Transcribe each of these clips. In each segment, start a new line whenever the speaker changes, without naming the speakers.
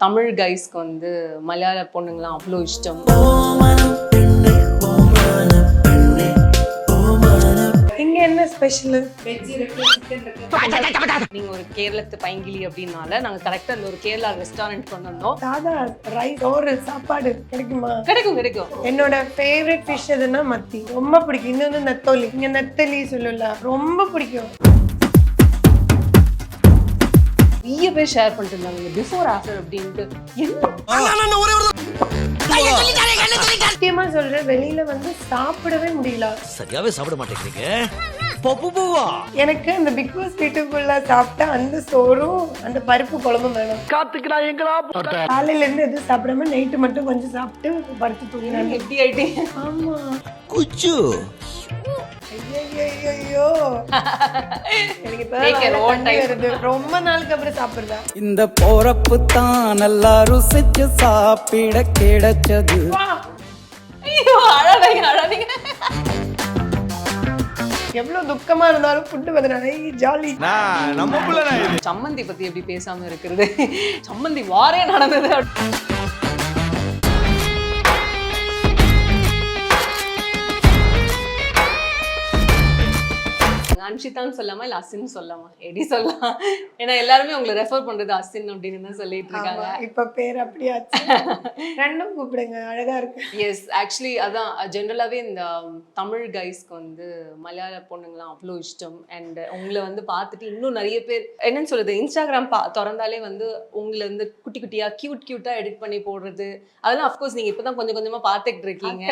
தமிழ் கைஸ்க்கு வந்து மலையாள பொண்ணுங்களாம் அவ்வளோ இஷ்டம்.
இங்க என்ன ஸ்பெஷல்
நீங்க ஒரு கேரளத்து பைங்கிலி அப்படின்னால நாங்க கரெக்டா அந்த ஒரு கேரளா ரெஸ்டாரண்ட் கொண்டு வந்தோம்.
சாதா ரைஸ் சோறு சாப்பாடு கிடைக்குமா?
கிடைக்கும் கிடைக்கும்.
என்னோட ஃபேவரட் ஃபிஷ் எதுன்னா மத்தி. ரொம்ப பிடிக்கும். இன்னொன்று நெத்தோலி. இங்க நெத்தலி சொல்லல. ரொம்ப பிடிக்கும்.
நிறைய பேர் ஷேர் பண்ணிட்டு இருந்தாங்க. பிஃபோர் ஆஃப்டர் அப்படின்ட்டு. என்ன?
சத்தியமா சொல்றேன் வெளியில வந்து சாப்பிடவே முடியல.
சரியாவே சாப்பிட மாட்டேங்கிறீங்க.
எனக்கு அந்த பிக் பாஸ் வீட்டுக்குள்ள சாப்பிட்டா அந்த சோறும் அந்த பருப்பு குழம்பும் வேணும்.
காத்துக்கலாம் எங்களா
காலையில இருந்து எதுவும் சாப்பிடாம நைட்டு மட்டும் கொஞ்சம் சாப்பிட்டு படுத்து தூங்குறாங்க
எப்படி ஆயிட்டீங்க?
ஆமா.
குச்சு.
ரொம்ப நாளுக்கு அப்புறம் சாப்பிடுறேன்.
இந்த போறப்பு தான் நல்லா ருசிச்சு சாப்பிட கிடைச்சது.
எவ்வளவு துக்கமா இருந்தாலும் ஃபுட்டு வந்து ஜாலி
நம்ம பிள்ளை
சம்மந்தி பத்தி எப்படி பேசாம இருக்கிறது? சம்மந்தி வாரே நடந்தது. அன்ஷிதான்னு சொல்லாமா? இல்ல அசின் சொல்லாமா? எடி சொல்லலாம்? ஏன்னா எல்லாருமே உங்களை ரெஃபர் பண்றது அசின் அப்படின்னு தான் சொல்லிட்டு இருக்காங்க.
இப்ப பேர் அப்படியாச்சு ரெண்டும் கூப்பிடுங்க. அழகா இருக்கு.
எஸ் ஆக்சுவலி அதான் ஜென்ரலாகவே இந்த தமிழ் கைஸ்க்கு வந்து மலையாள பொண்ணுங்களாம் அவ்வளோ இஷ்டம். அண்ட் உங்களை வந்து பார்த்துட்டு இன்னும் நிறைய பேர் என்னன்னு சொல்றது? இன்ஸ்டாகிராம் பா திறந்தாலே வந்து உங்களை வந்து குட்டி குட்டியா கியூட் கியூட்டா எடிட் பண்ணி போடுறது. அதெல்லாம் அஃப்கோர்ஸ் நீங்க இப்பதான் கொஞ்சம் கொஞ்சமா பார்த்துக்கிட்டு இருக்கீங்க.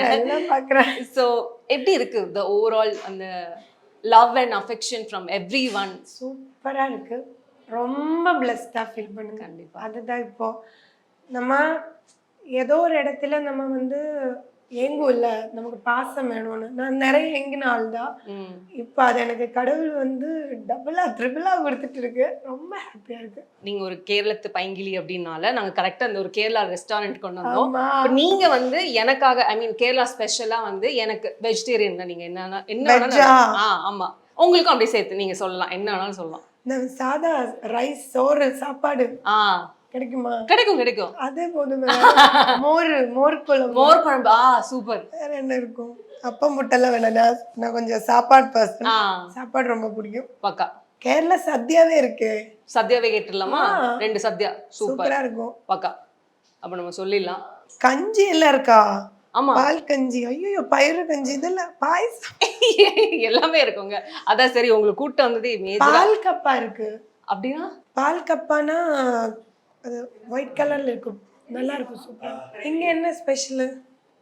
ஸோ எப்படி இருக்கு? த ஓவரால் அந்த love and affection from everyone
சூப்பரா இருக்கு. ரொம்ப பிளஸ்டா ஃபீல் பண்ணுங்க.
கண்டிப்பா.
அதுதான் இப்போ நம்ம ஏதோ ஒரு இடத்துல நம்ம வந்து ஏங்கும்ல நமக்கு பாசம் வேணும்னு. நான் நிறைய ஏங்கின ஆள் தான் இப்போ அது எனக்கு கடவுள் வந்து டபுளா ட்ரிபிளா கொடுத்துட்டு இருக்கு. ரொம்ப ஹாப்பியா இருக்கு.
நீங்க ஒரு கேரளத்து பைங்கிலி அப்படின்னால நாங்க கரெக்டா அந்த ஒரு கேரளா ரெஸ்டாரண்ட் கொண்டு வந்தோம். நீங்க வந்து எனக்காக ஐ மீன் கேரளா ஸ்பெஷலா வந்து எனக்கு வெஜிடேரியன் தான் நீங்க என்ன என்ன ஆமா. உங்களுக்கும் அப்படியே சேர்த்து நீங்க சொல்லலாம். என்ன வேணாலும் சொல்லலாம்.
சாதா ரைஸ் சோறு சாப்பாடு.
ஆ.
கிடைக்குமா?
கிடைக்கும் கிடைக்கும்.
அதே போதுமே மோர் மோர் குழம்பு.
மோர் குழம்பு. ஆ சூப்பர்.
வேற என்ன இருக்கும்? அப்பம் முட்டெல்லாம் வேணாம். நான் கொஞ்சம் சாப்பாடு பர்சன் சாப்பாடு ரொம்ப பிடிக்கும்.
பக்கா.
கேரளா சத்யாவே இருக்கு.
சத்யாவே கேட்டுடலாமா. ரெண்டு சத்யா. சூப்பர்.
இருக்கும்.
பக்கா. அப்ப நம்ம சொல்லிடலாம்.
கஞ்சி எல்லாம் இருக்கா?
ஆமா.
பால் கஞ்சி. ஐயோ பயிறு கஞ்சி. இதெல்லாம் பாயசம்.
எல்லாமே இருக்குங்க. அதான் சரி உங்களுக்கு கூட்டம் வந்தது
பால் கப்பா இருக்கு.
அப்படின்னா
பால் கப்பானா அது ஒயிட் கலர்ல இருக்கும். நல்லா இருக்கும் சூப்பர் இங்க என்ன ஸ்பெஷல்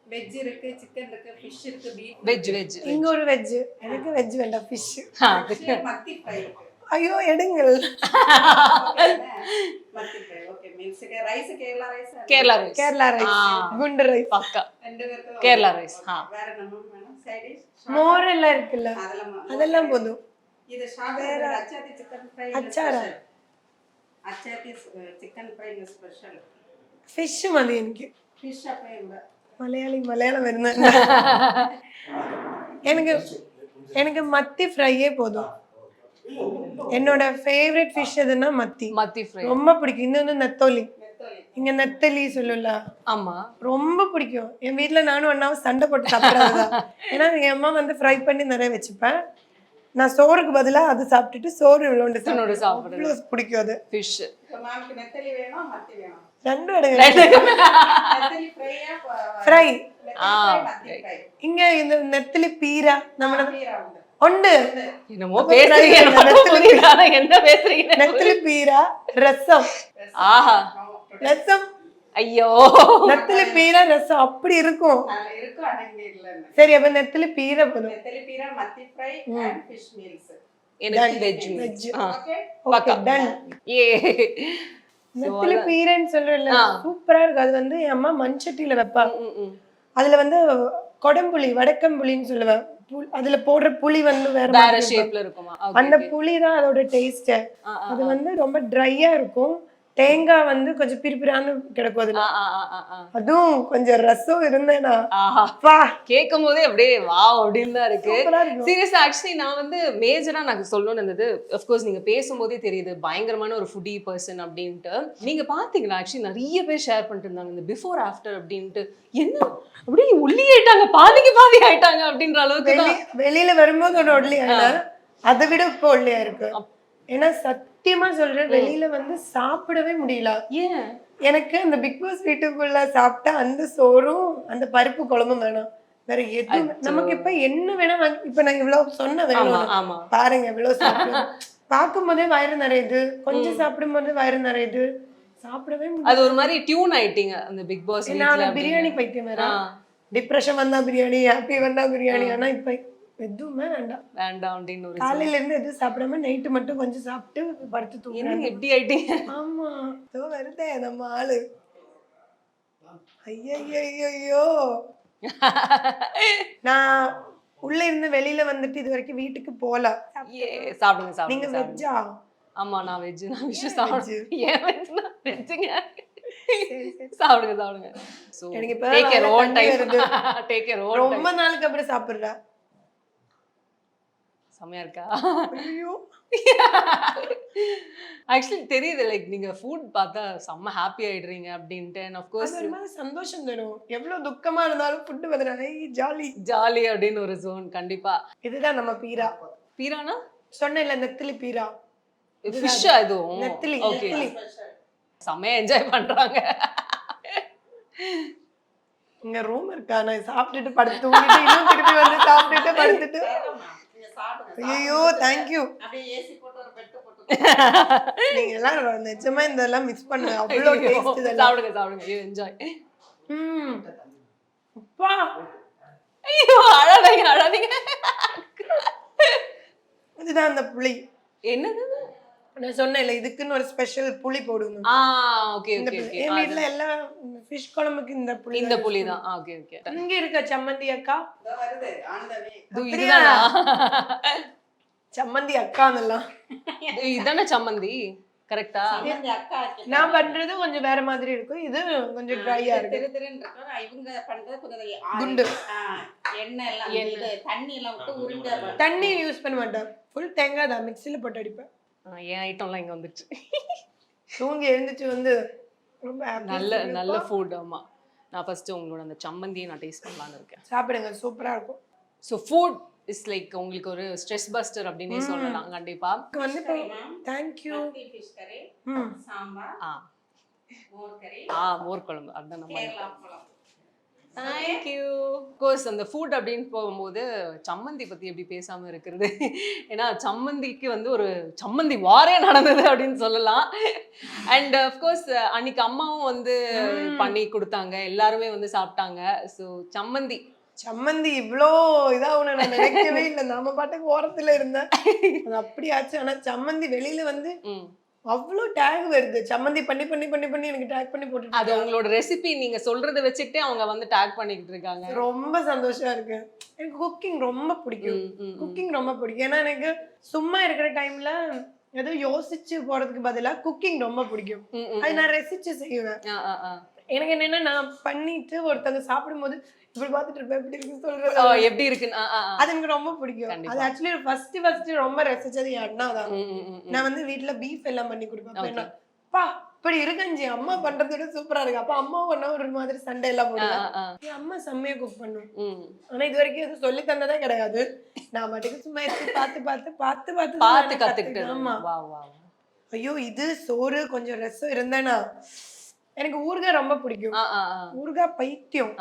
வெஜ் இருக்கு சிக்கன் இருக்கு ஃபிஷ் இருக்கு பீஃப்
வெஜ் வெஜ்
இங்க ஒரு வெஜ் எனக்கு வெஜ் வேண்டாம் ஃபிஷ்
மத்தி ஃப்ரை இருக்கு.
ஐயோ எடுங்கள்.
மத்தி fry okay meals rice Kerala rice
Kerala rice
Kerala rice
ஆ.
குண்டு ரைஸ்
பக்கா.
ரெண்டு பேருக்கு
கேரளா ரைஸ் ஆ.
வேற நம்ம வேணும்? சைட் டிஷ்
மோர் எல்லாம் இருக்குல்ல.
அதெல்லாம்
அதெல்லாம் போதும்.
இது ஷார்ட்
வேற
அச்சாத்தி chicken fry
அச்சாரா?
அச்சாத்தி chicken fry special
fish மதி எனக்கு
ஃபிஷ் அப்பே கூட
മലയാളി മലയാളം വരുന്ന எனக்கு எனக்கு மத்தி ஃப்ரையே போதும் என்னோட ஃபேவரட் ஃபிஷ் எதுன்னா மத்தி
மத்தி ஃப்ரை
ரொம்ப பிடிக்கும் இன்னொன்று நெத்தோலி இங்க நெத்தலி சொல்லல
ஆமா
ரொம்ப பிடிக்கும் என் வீட்ல நானும் அண்ணாவும் சண்டை போட்டு சாப்பிட்றதுதான் ஏன்னா என் அம்மா வந்து ஃப்ரை பண்ணி நிறைய வச்சுப்பேன் நான் சோறுக்கு பதிலா அது சாப்பிட்டுட்டு சோறு விளோண்டு
இன்னொரு சாப்பிடுறது.
பிடிக்கும் அது
ஃபிஷ்
இப்போ மாவுக்கு நெத்தலி வேணும் மத்தி வேணும்?
ரெண்டும் எடுங்க.
நெத்தலி ஃப்ரையா
ஃப்ரை
ஆ,
மத்தி ஃப்ரை
இங்க இந்த நெத்தலி பீரா நம்ம
உண்டு.
உண்டு.
என்னமோ பேசுறீங்க என்ன பேசுறீங்க?
நெத்திலி பீரா ரசம்.
ஆஹா.
ரசம்
ஐயோ.
நெத்திலி பீரா ரசம் அப்படி இருக்கும்.
அதுல இருக்கும் ஆனா இங்க இல்லைன்னு
சரி அப்ப நெத்திலி பீரை போதும்.
நெத்தலி பீரா மத்தி ஃப்ரை அண்ட் ஃபிஷ் மீல்ஸ்
எனக்கு வெஜ்
Veg.
ஓகே
பக்கா
டன்
ஏ
நெத்திலி பீரைன்னு சொல்றேன்ல
ஆ.
சூப்பரா இருக்கு அது வந்து என் அம்மா மண்சட்டியில வைப்பா. அதுல வந்து கொடம்புளி வடக்கம்புளின்னு சொல்லுவேன் அதுல போடுற புளி வந்து வேற.
ஷேப்ல இருக்குமா.
அந்த
okay.
புளி தான் அதோட டேஸ்ட் அது வந்து ரொம்ப ட்ரையா இருக்கும். தேங்காய் வந்து கொஞ்சம் பிரிப்பிரான்னு கிடக்கும் அதுல. அதுவும் கொஞ்சம் ரசம் இருந்தேனா
கேட்கும் போதே அப்படியே வா அப்படின்னு தான் இருக்கு. சீரியஸா ஆக்சுவலி நான் வந்து மேஜரா எனக்கு சொல்லணும்னு இருந்தது. அஃப்கோர்ஸ் நீங்க பேசும்போதே தெரியுது பயங்கரமான ஒரு ஃபுட்டி பர்சன் அப்படின்ட்டு. நீங்க பாத்தீங்களா ஆக்சுவலி நிறைய பேர் ஷேர் பண்ணிட்டு இருந்தாங்க. இந்த பிஃபோர் ஆஃப்டர் அப்படின்ட்டு. என்ன? அப்படியே ஒல்லி ஆயிட்டாங்க பாதிக்கு பாதி ஆயிட்டாங்க அப்படின்ற அளவுக்கு
வெளியில வரும்போது ஒரு ஒல்லியா அதை விட இப்போ ஒல்லியா இருக்கு. ஏன்னா சத்தியமா சொல்றேன் வெளியில வந்து சாப்பிடவே முடியல.
ஏன்?
எனக்கு அந்த பிக் பாஸ் வீட்டுக்குள்ள சாப்பிட்டா அந்த சோறும் அந்த பருப்பு குழம்பும் வேணாம். வேற எதுவும் நமக்கு இப்ப என்ன வேணா இப்ப நான் இவ்வளவு சொன்ன வேணும் பாருங்க இவ்வளவு சாப்பிடுறேன் பார்க்கும் போதே வயிறு நிறையுது. கொஞ்சம் சாப்பிடும் போது வயிறு நிறையுது. சாப்பிடவே
அது ஒரு மாதிரி டியூன் ஆயிட்டீங்க அந்த பிக் பாஸ்
நான் பிரியாணி பைத்தியம் டிப்ரெஷன் வந்தா பிரியாணி ஹாப்பி வந்தா பிரியாணி. ஆனா இப்ப எதுவுமே வேண்டாம்.
வேண்டாம் அப்படின்னு ஒரு
காலையில இருந்து எதுவும் சாப்பிடாம நைட்டு மட்டும் கொஞ்சம் சாப்பிட்டு படுத்து தூங்குறாங்க.
எப்படி ஆயிட்டீங்க?
ஆமா. இதோ வருதே நம்ம ஆளு. ஐயோ நான் உள்ள இருந்து வெளியில வந்துட்டு இது வரைக்கும் வீட்டுக்கு போல.
ஏ, சாப்பிடுங்க சாப்பிடுங்க
நீங்க. வெஜ்ஜா?
ஆமா நான் வெஜ் நான் விஷ் சாப்பிடுவேன். ஏன் வெஜ்ஜுங்க. சாப்பிடுங்க சாப்பிடுங்க.
எனக்கு இப்பதான்
டேக் கேர்
வாயில
ஓன்
தண்ணி
டைம்
வருது.
டேக் கேர் ஓன் டைம்
ரொம்ப நாளுக்கு அப்புறம் சாப்பிடுற
செமையா இருக்கா?
ஐயோ.
ஆக்சுவலி தெரியுது லைக் நீங்க ஃபுட் பார்த்தா செம்ம ஹாப்பி ஆயிடுறீங்க அப்படின்ட்டு. அண்ட் ஆஃப்
அது
கோர்ஸ்
ஒரு மாதிரி சந்தோஷம் தரும் எவ்வளவு துக்கமா இருந்தாலும் ஃபுட் வந்துடுறேன் ஐ ஜாலி
ஜாலி அப்படின்னு ஒரு ஜோன் கண்டிப்பா.
இதுதான் நம்ம பீரா.
பீரானா?
சொன்னேன்ல நெத்திலி பீரா.
ஃபிஷ்ஷா இதுவும்
நெத்திலி நெத்திலி.
செம்மையா என்ஜாய் பண்றாங்க.
இங்க ரூம் இருக்கா? நான் சாப்பிட்டுட்டு படுத்து தூங்கிட்டு இன்னும் திருப்பி வந்து சாப்பிட்டுட்டு படுத்துட்டு. ஐயோ தேங்க்யூ நீங்க எல்லாம் நிஜமா இதெல்லாம் மிஸ் பண்ண. அவ்வளோ டேஸ்ட் இதெல்லாம்.
சாப்பிடுங்க சாப்பிடுங்க. ஐயோ என்ஜாய்
ம். அப்பா.
ஐயோ அழாதீங்க அழாதீங்க.
இதுதான் அந்த புளி
என்னது
நான் சொன்னேன்ல இதுக்குன்னு ஒரு ஸ்பெஷல் புளி போடுங்க
ஆ ஓகே ஓகே
புளி.
ஓகே
என் வீட்ல எல்லாம் ஃபிஷ் குழம்புக்கு இந்த புளி
இந்த புலி தான் ஓகே ஓகே
இங்க இருக்க சம்மந்தி அக்கா.
வருது ஆன் த வே
அப்படியா?
இதுதானா?
சம்மந்தி அக்கான்னெல்லாம்.
இது- இதானே சம்மந்தி? கரெக்டா
சம்மந்தி அக்கா இருக்கு.
நான் பண்றது கொஞ்சம் வேற மாதிரி இருக்கும். இது கொஞ்சம் ட்ரையா இருக்கு.
திரு திருன்னு இருக்கும். இவங்க பண்றது கொஞ்சம்.
குண்டு.
ஆ, எண்ணெய் எல்லாம் இது தண்ணி எல்லாம் விட்டு உருண்டை
தண்ணி யூஸ் பண்ண மாட்டேன். ஃபுல் தேங்காய் தான் மிக்ஸில போட்டு அடிப்பேன்.
என் ஐட்டம்லாம் இங்க வந்துருச்சு.
தூங்கி எழுந்துச்சு வந்து ரொம்ப
நல்ல. நல்ல ஃபுட் ஆமா. நான் ஃபர்ஸ்ட் உங்களோட அந்த சம்மந்தியை நான் டேஸ்ட் பண்ணலாம்னு இருக்கேன்.
சாப்பிடுங்க சூப்பரா இருக்கும்.
ஸோ ஃபுட் இஸ் லைக் உங்களுக்கு ஒரு ஸ்ட்ரெஸ் பஸ்டர் அப்படின்னே சொல்லலாம் கண்டிப்பா.
வந்து தேங்க்யூ
சாம்பார்
ஆ. ஆ மோர் குழம்பு அதுதான் நம்ம தேங்க்யூ கோர்ஸ் அந்த ஃபுட் அப்படின்னு போகும்போது சம்மந்தி பத்தி எப்படி பேசாம இருக்கிறது? ஏன்னா சம்மந்திக்கு வந்து ஒரு சம்மந்தி வாரே நடந்தது அப்படின்னு சொல்லலாம். அண்ட் கோர்ஸ் அன்னைக்கு அம்மாவும் வந்து பண்ணி கொடுத்தாங்க. எல்லாருமே வந்து சாப்பிட்டாங்க. ஸோ சம்மந்தி.
சம்மந்தி இவ்ளோ இதாகும்னு நான் நினைக்கவே இல்லை. நாம பாட்டுக்கு ஓரத்துல இருந்தேன். அது அப்படி ஆச்சு ஆனா சம்மந்தி வெளியில வந்து அவ்வளோ டேக் வருது. சம்மந்தி பண்ணி பண்ணி பண்ணி பண்ணி எனக்கு டேக் பண்ணி போட்டு
அது உங்களோட ரெசிபி நீங்க சொல்றத வச்சுக்கிட்டே அவங்க வந்து டேக் பண்ணிக்கிட்டு இருக்காங்க.
ரொம்ப சந்தோஷமா இருக்கு. எனக்கு குக்கிங் ரொம்ப பிடிக்கும். குக்கிங் ரொம்ப பிடிக்கும். ஏன்னா எனக்கு சும்மா இருக்கிற டைம்ல ஏதோ யோசிச்சு போறதுக்கு பதிலா குக்கிங் ரொம்ப பிடிக்கும். அது நான் ரசிச்சு செய்வேன். எனக்கு என்னன்னா நான் பண்ணிட்டு ஒருத்தவங்க சாப்பிடும்போது இப்படி பார்த்துட்டு இருப்பேன். எப்படி இருக்குன்னு
ஓ,
சொல்றது
எப்படி ஆ.
அது எனக்கு ரொம்ப பிடிக்கும். அது ஆக்சுவலி ஃபர்ஸ்ட் ஃபர்ஸ்ட் ரொம்ப ரசிச்சது என் அண்ணா தான். நான் வந்து வீட்ல பீஃப் எல்லாம் பண்ணி கொடுப்பேன். பா இப்படி இருக்கஞ்சி அம்மா பண்றதை விட சூப்பரா இருக்கு. அப்ப அம்மா ஒன்னா ஒரு மாதிரி சண்டை எல்லாம். என் அம்மா செம்மையா குக் பண்ணும். ஆனா இது வரைக்கும் எதுவும் சொல்லி தந்ததே கிடையாது. நான் மட்டுக்கு சும்மா எடுத்து பார்த்து பார்த்து பார்த்து பார்த்து
பார்த்து
கத்துக்கிட்டேன். ஆமா. ஐயோ இது சோறு கொஞ்சம் ரசம் இருந்தேனா எனக்கு ஊறுகாய் ரொம்ப பிடிக்கும். ஊறுகாய் பைத்தியம்.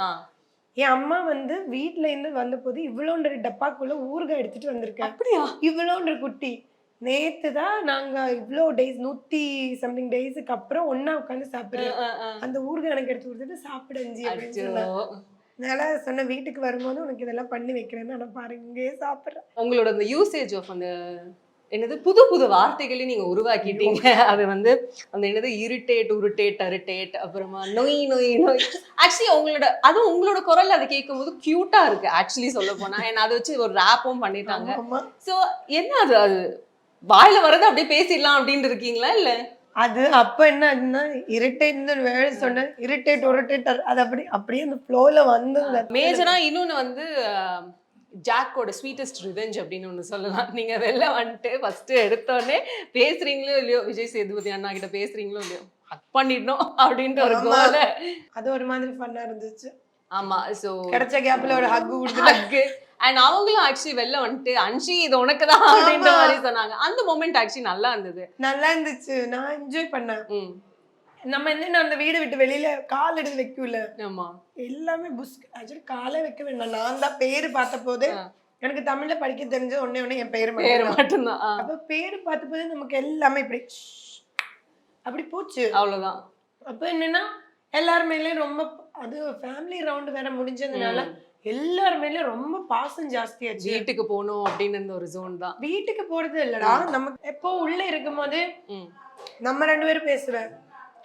என் அம்மா வந்து வீட்ல இருந்து வந்த போது இவ்வளோன்ற டப்பாக்குள்ள ஊறுகாய் எடுத்துட்டு வந்திருக்கேன்
அப்படியா?
இவ்வளோன்ற குட்டி. நேத்து தான் நாங்க இவ்வளோ டேஸ் நூத்தி சம்திங் டேஸுக்கு அப்புறம் ஒண்ணா உட்காந்து சாப்பிடுறோம். அந்த ஊறுகாய் எனக்கு எடுத்து கொடுத்துட்டு சாப்பிடுஞ்சி அப்படின்னு. சொன்னேன் அதனால சொன்ன வீட்டுக்கு வரும்போது உனக்கு இதெல்லாம் பண்ணி வைக்கிறேன்னு ஆனா பாருங்க இங்கேயே சாப்பிடுறேன்.
உங்களோட அந்த யூசேஜ் ஆஃப் அந்த என்னது புது புது வார்த்தைகளை நீங்க உருவாக்கிட்டீங்க. அது வந்து அந்த என்னது இரிட்டேட் உருட்டேட் அரிட்டேட் அப்புறமா நொய் நொய் நொய். ஆக்சுவலி உங்களோட அதுவும் உங்களோட குரல் அதை கேட்கும்போது கியூட்டா இருக்கு ஆக்சுவலி சொல்ல போனா ஏன்னா அதை வச்சு ஒரு ரேப்பும் பண்ணிட்டாங்க. சோ என்ன அது அது வாயில வரது அப்படியே பேசிடலாம் அப்படின்னு இருக்கீங்களா இல்ல?
அது அப்ப என்ன ஆச்சுன்னா இரிட்டேட் வேலை சொன்னேன். இரிட்டேட் ஒரிட்டேட்டர் அது அப்படி அப்படியே அந்த ஃப்ளோல வந்து
மேஜரா இன்னொன்னு வந்து ஜாக்கோட ஸ்வீட்டஸ்ட் ரிவெஞ்ச் அப்படின்னு ஒண்ணு சொல்லலாம். நீங்க வெளில வந்துட்டு ஃபர்ஸ்ட் எடுத்தோடனே பேசுறீங்களோ இல்லையோ விஜய் சேதுபதி அண்ணா கிட்ட பேசுறீங்களோ இல்லையோ ஹக் பண்ணிடணும் அப்படின்ற ஒரு. கோல
அது ஒரு மாதிரி ஃபன்னா இருந்துச்சு.
ஆமா சோ
கிடைச்ச கேப்ல ஒரு ஹக் கொடுத்துட்டு
ஹக் அண்ட் அவங்களும் ஆக்சுவலி வெளில வந்துட்டு அன்ஷி இது உனக்கு தான் அப்படின்ற. மாதிரி சொன்னாங்க. அந்த மொமெண்ட் ஆக்சுவலி நல்லா இருந்தது.
நல்லா இருந்துச்சு. நான் என்ஜாய் பண்ணேன். நம்ம என்ன அந்த வீடு விட்டு வெளியில கால் எடுத்து வைக்கல.
ஆமா.
எல்லாமே புஸ் ஆக்சுவலி காலே வைக்க வேண்டாம். நான் தான் பேரு பார்த்த போது. எனக்கு தமிழ்ல படிக்க தெரிஞ்ச ஒண்ணே ஒண்ணு என் பேரு
பேர்
மட்டும்
மட்டும்தான்.
அப்ப பேரு பார்த்த போது நமக்கு எல்லாமே இப்படி அப்படி போச்சு.
அவ்வளவுதான்.
அப்ப என்னன்னா எல்லார் மேலயும் ரொம்ப அது ஃபேமிலி ரவுண்ட் வேற முடிஞ்சதுனால எல்லார் மேலயும் ரொம்ப பாசம் ஜாஸ்தியாச்சு.
வீட்டுக்கு போகணும் அப்படின்னு ஒரு ஜோன் தான்.
வீட்டுக்கு போறது இல்லடா. நம்ம எப்போ உள்ள இருக்கும்போது
ம்.
நம்ம ரெண்டு பேரும் பேசுவேன்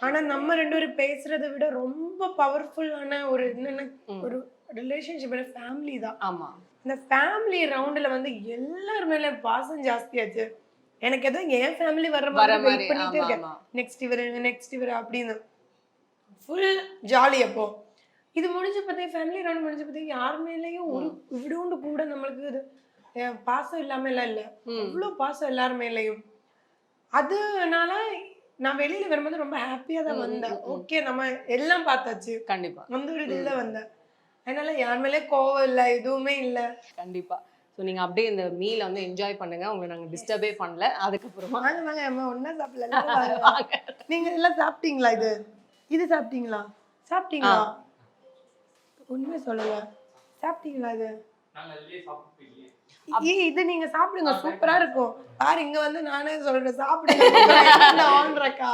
ஆனா நம்ம ரெண்டு பேரும் பேசுறதை விட ரொம்ப பவர்ஃபுல்லான ஒரு என்னென்ன ஒரு ரிலேஷன்ஷிப் ஃபேமிலி தான்.
ஆமா.
இந்த ஃபேமிலி ரவுண்டுல வந்து எல்லார் மேல பாசம் ஜாஸ்தியாச்சு. எனக்கு ஏதோ என் ஃபேமிலி வர்ற
வர
மாதிரி வெயிட் பண்ணிட்டே இருக்கேன். நெக்ஸ்ட் இவர் நெக்ஸ்ட் இவர் அப்படின்னு. ஃபுல் ஜாலி அப்போ. இது முடிஞ்ச பார்த்தே ஃபேமிலி ரவுண்ட் முடிஞ்ச பார்த்தே யார் மேலேயும் ஒரு இவிடோண்டு கூட நம்மளுக்கு இது பாசம் இல்லாம எல்லாம் இல்ல.
ம்.
அவ்வளோ பாசம் எல்லார் மேலேயும். அதனால நான் வெளியில வரும்போது ரொம்ப ஹாப்பியா தான் வந்தேன். ஓகே நம்ம எல்லாம் பார்த்தாச்சு.
கண்டிப்பா.
அந்த ஒரு இதுல வந்தேன். அதனால யார் மேலே கோவம் இல்லை எதுவுமே இல்லை.
கண்டிப்பா. ஸோ நீங்க அப்படியே இந்த மீலை வந்து என்ஜாய் பண்ணுங்க. உங்களை நாங்க டிஸ்டர்பே பண்ணல. அதுக்கப்புறமா
வாங்க வாங்க அம்மா ஒன்னா சாப்பிடல. நீங்க எல்லாம் சாப்பிட்டீங்களா இது? இது சாப்பிட்டீங்களா? சாப்பிட்டீங்களா? உண்மை சொல்லல. சாப்பிட்டீங்களா இது? இது நீங்க சாப்பிடுங்க. சூப்பரா இருக்கும். பாரு இங்க வந்து நானே சொல்றேன் சாப்பிடுங்க. ஆன்றக்கா